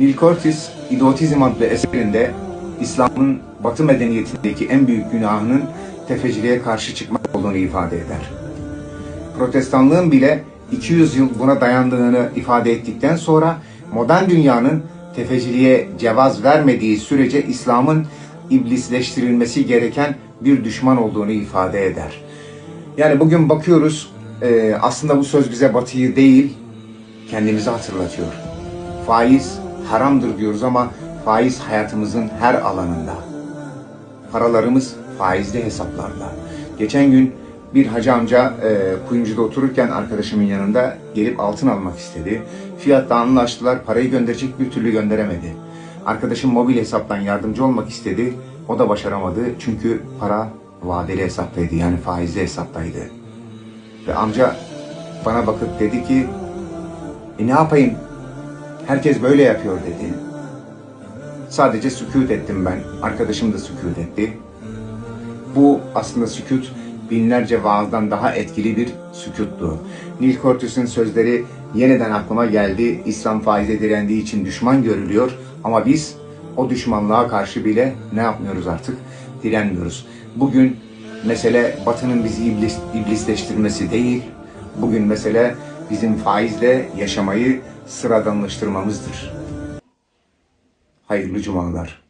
Neil Curtis, İdiotizm adlı eserinde İslam'ın Batı medeniyetindeki en büyük günahının tefeciliğe karşı çıkmak olduğunu ifade eder. Protestanlığın bile 200 yıl buna dayandığını ifade ettikten sonra modern dünyanın tefeciliğe cevaz vermediği sürece İslam'ın iblisleştirilmesi gereken bir düşman olduğunu ifade eder. Yani bugün bakıyoruz e, aslında bu söz bize batıyı değil kendimizi hatırlatıyor. Faiz haramdır diyoruz ama faiz hayatımızın her alanında. Paralarımız faizli hesaplarda. Geçen gün bir hacı amca e, kuyumcuda otururken arkadaşımın yanında gelip altın almak istedi. Fiyatta anlaştılar, parayı gönderecek bir türlü gönderemedi. Arkadaşım mobil hesaptan yardımcı olmak istedi. O da başaramadı çünkü para vadeli hesaptaydı yani faizli hesaptaydı. Ve amca bana bakıp dedi ki e ne yapayım? Herkes böyle yapıyor dedi. Sadece sükut ettim ben. Arkadaşım da sükut etti. Bu aslında sükut binlerce vaazdan daha etkili bir sükuttu. Neil Curtis'in sözleri yeniden aklıma geldi. İslam faize direndiği için düşman görülüyor ama biz o düşmanlığa karşı bile ne yapmıyoruz artık? Direnmiyoruz. Bugün mesele Batı'nın bizi iblis, iblisleştirmesi değil. Bugün mesele bizim faizle yaşamayı sıradanlaştırmamızdır. Hayırlı cumalar.